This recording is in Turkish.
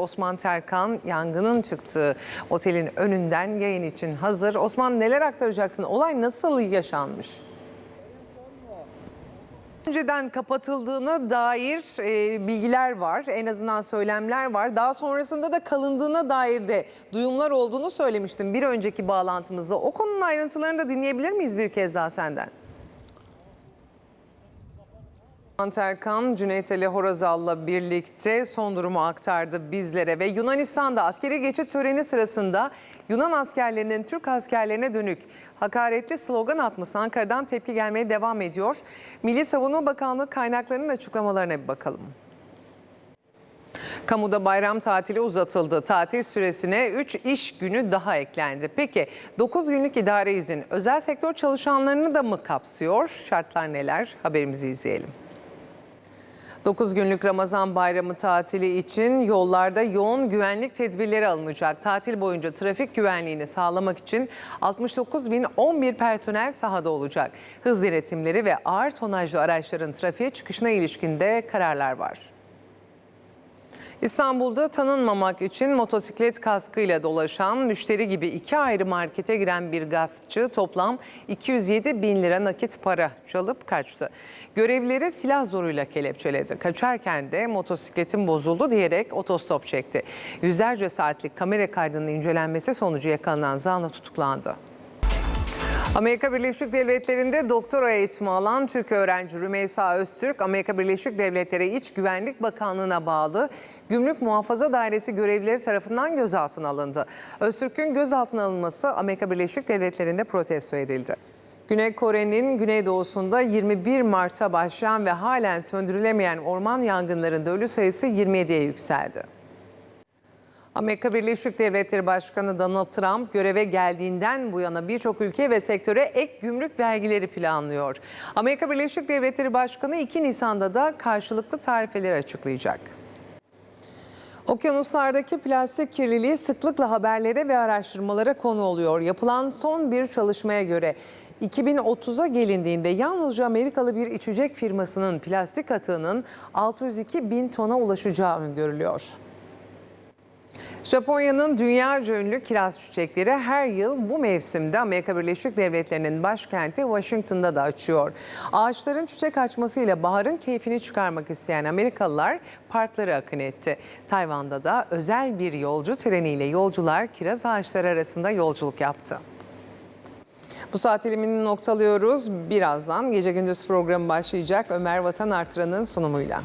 Osman Terkan yangının çıktığı otelin önünden yayın için hazır. Osman neler aktaracaksın? Olay nasıl yaşanmış? Önceden kapatıldığına dair e, bilgiler var. En azından söylemler var. Daha sonrasında da kalındığına dair de duyumlar olduğunu söylemiştim bir önceki bağlantımızda. O konunun ayrıntılarını da dinleyebilir miyiz bir kez daha senden? Terkan, Cüneyt Ali Horazal'la birlikte son durumu aktardı bizlere ve Yunanistan'da askeri geçit töreni sırasında Yunan askerlerinin Türk askerlerine dönük hakaretli slogan atması Ankara'dan tepki gelmeye devam ediyor. Milli Savunma Bakanlığı kaynaklarının açıklamalarına bir bakalım. Kamuda bayram tatili uzatıldı. Tatil süresine 3 iş günü daha eklendi. Peki 9 günlük idare izin özel sektör çalışanlarını da mı kapsıyor? Şartlar neler? Haberimizi izleyelim. 9 günlük Ramazan bayramı tatili için yollarda yoğun güvenlik tedbirleri alınacak. Tatil boyunca trafik güvenliğini sağlamak için 69.011 personel sahada olacak. Hız denetimleri ve ağır tonajlı araçların trafiğe çıkışına ilişkin de kararlar var. İstanbul'da tanınmamak için motosiklet kaskıyla dolaşan müşteri gibi iki ayrı markete giren bir gaspçı toplam 207 bin lira nakit para çalıp kaçtı. Görevlileri silah zoruyla kelepçeledi. Kaçarken de motosikletim bozuldu diyerek otostop çekti. Yüzlerce saatlik kamera kaydının incelenmesi sonucu yakalanan zanlı tutuklandı. Amerika Birleşik Devletleri'nde doktora eğitimi alan Türk öğrenci Rümeysa Öztürk, Amerika Birleşik Devletleri İç Güvenlik Bakanlığı'na bağlı Gümrük Muhafaza Dairesi görevlileri tarafından gözaltına alındı. Öztürk'ün gözaltına alınması Amerika Birleşik Devletleri'nde protesto edildi. Güney Kore'nin güneydoğusunda 21 Mart'ta başlayan ve halen söndürülemeyen orman yangınlarında ölü sayısı 27'ye yükseldi. Amerika Birleşik Devletleri Başkanı Donald Trump göreve geldiğinden bu yana birçok ülke ve sektöre ek gümrük vergileri planlıyor. Amerika Birleşik Devletleri Başkanı 2 Nisan'da da karşılıklı tarifeleri açıklayacak. Okyanuslardaki plastik kirliliği sıklıkla haberlere ve araştırmalara konu oluyor. Yapılan son bir çalışmaya göre 2030'a gelindiğinde yalnızca Amerikalı bir içecek firmasının plastik atığının 602 bin tona ulaşacağı öngörülüyor. Japonya'nın dünyaca ünlü kiraz çiçekleri her yıl bu mevsimde Amerika Birleşik Devletleri'nin başkenti Washington'da da açıyor. Ağaçların çiçek açmasıyla baharın keyfini çıkarmak isteyen Amerikalılar parklara akın etti. Tayvan'da da özel bir yolcu treniyle yolcular kiraz ağaçları arasında yolculuk yaptı. Bu saat dilimini noktalıyoruz. Birazdan gece gündüz programı başlayacak Ömer Vatan Artıran'ın sunumuyla.